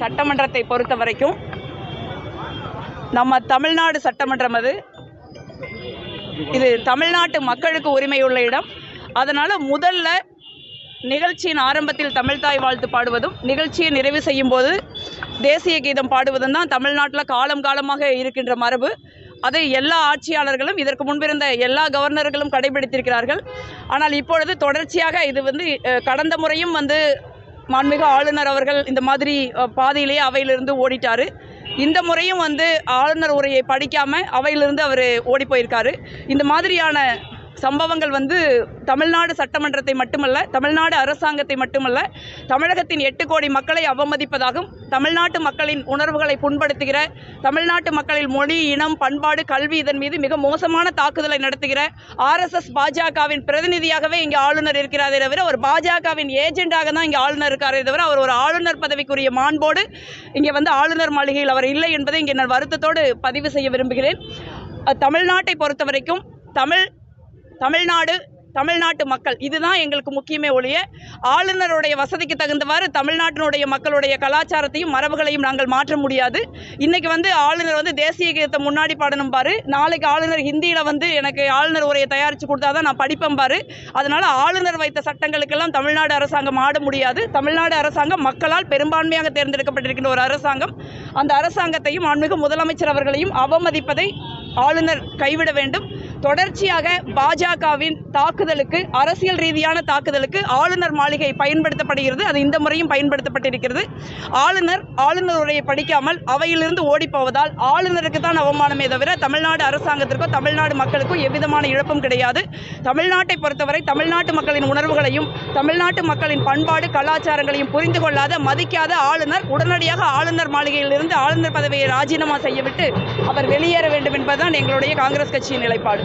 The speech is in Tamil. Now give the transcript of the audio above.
சட்டமன்றத்தை பொறுத்த வரைக்கும் நம்ம தமிழ்நாடு சட்டமன்றம் அது. இது தமிழ்நாட்டு மக்களுக்கு உரிமை உள்ள இடம். அதனால் முதல்ல நிகழ்ச்சியின் ஆரம்பத்தில் தமிழ்தாய் வாழ்த்து பாடுவதும் நிகழ்ச்சியை நிறைவு செய்யும் போது தேசிய கீதம் பாடுவதும் தான் தமிழ்நாட்டில் காலம் காலமாக இருக்கின்ற மரபு. அதை எல்லா ஆட்சியாளர்களும் இதற்கு முன்பிருந்த எல்லா கவர்னர்களும் கடைபிடித்திருக்கிறார்கள். ஆனால் இப்பொழுது தொடர்ச்சியாக இது வந்து கடந்த முறையும் வந்து மாண்புமிகு ஆளுநர் அவர்கள் இந்த மாதிரி பாதையிலேயே அவையிலிருந்து ஓடிட்டார். இந்த முறையும் வந்து ஆளுநர் உரையை படிக்காமல் அவையிலிருந்து அவர் ஓடி போயிருக்காரு. இந்த மாதிரியான சம்பவங்கள் வந்து தமிழ்நாடு சட்டமன்றத்தை மட்டுமல்ல தமிழ்நாடு அரசாங்கத்தை மட்டுமல்ல தமிழகத்தின் எட்டு கோடி மக்களை அவமதிப்பதாகவும் தமிழ்நாட்டு மக்களின் உணர்வுகளை புண்படுத்துகிற தமிழ்நாட்டு மக்களின் மொழி இனம் பண்பாடு கல்வி இதன் மீது மிக மோசமான தாக்குதலை நடத்துகிற ஆர்எஸ்எஸ் பாஜகவின் பிரதிநிதியாகவே இங்கே ஆளுநர் இருக்கிறாரே தவிர ஒரு பாஜகவின் ஏஜெண்டாக தான் இங்கே ஆளுநர் இருக்காரே தவிர அவர் ஒரு ஆளுநர் பதவிக்குரிய மாண்போடு இங்கே வந்து ஆளுநர் மாளிகையில் அவர் இல்லை என்பதை இங்கே நான் வருத்தத்தோடு பதிவு செய்ய விரும்புகிறேன். தமிழ்நாட்டை பொறுத்த வரைக்கும் தமிழ் தமிழ்நாடு தமிழ்நாட்டு மக்கள். இதுதான் எங்களுக்கு முக்கியமே ஒழிய ஆளுநருடைய வசதிக்கு தகுந்தவாறு தமிழ்நாட்டினுடைய மக்களுடைய கலாச்சாரத்தையும் மரபுகளையும் நாங்கள் மாற்ற முடியாது. இன்னைக்கு வந்து ஆளுநர் வந்து தேசிய கீதத்தை முன்னாடி பாடணும் பாரு. நாளைக்கு ஆளுநர் ஹிந்தியில் வந்து எனக்கு ஆளுநர் உரையை தயாரித்து கொடுத்தா தான் நான் படிப்பேன் பாரு. அதனால் ஆளுநர் வைத்த சட்டங்களுக்கெல்லாம் தமிழ்நாடு அரசாங்கம் ஆட முடியாது. தமிழ்நாடு அரசாங்கம் மக்களால் பெரும்பான்மையாக தேர்ந்தெடுக்கப்பட்டிருக்கின்ற ஒரு அரசாங்கம். அந்த அரசாங்கத்தையும் ஆன்மீக முதலமைச்சர் அவர்களையும் அவமதிப்பதை ஆளுநர் கைவிட வேண்டும். தொடர்ச்சியாக பாஜகவின் தாக்குதலுக்கு அரசியல் ரீதியான தாக்குதலுக்கு ஆளுநர் மாளிகை பயன்படுத்தப்படுகிறது. அது இந்த முறையும் பயன்படுத்தப்பட்டிருக்கிறது. ஆளுநர் ஆளுநர் உரையை படிக்காமல் அவையிலிருந்து ஓடிப்போவதால் ஆளுநருக்கு தான் அவமானமே தவிர தமிழ்நாடு அரசாங்கத்திற்கோ தமிழ்நாடு மக்களுக்கோ எவ்விதமான இழப்பும் கிடையாது. தமிழ்நாட்டை பொறுத்தவரை தமிழ்நாட்டு மக்களின் உணர்வுகளையும் தமிழ்நாட்டு மக்களின் பண்பாடு கலாச்சாரங்களையும் புரிந்து கொள்ளாத மதிக்காத ஆளுநர் உடனடியாக ஆளுநர் மாளிகையிலிருந்து ஆளுநர் பதவியை ராஜினாமா செய்யவிட்டு அவர் வெளியேற வேண்டும் என்பதுதான் எங்களுடைய காங்கிரஸ் கட்சியின் நிலைப்பாடு.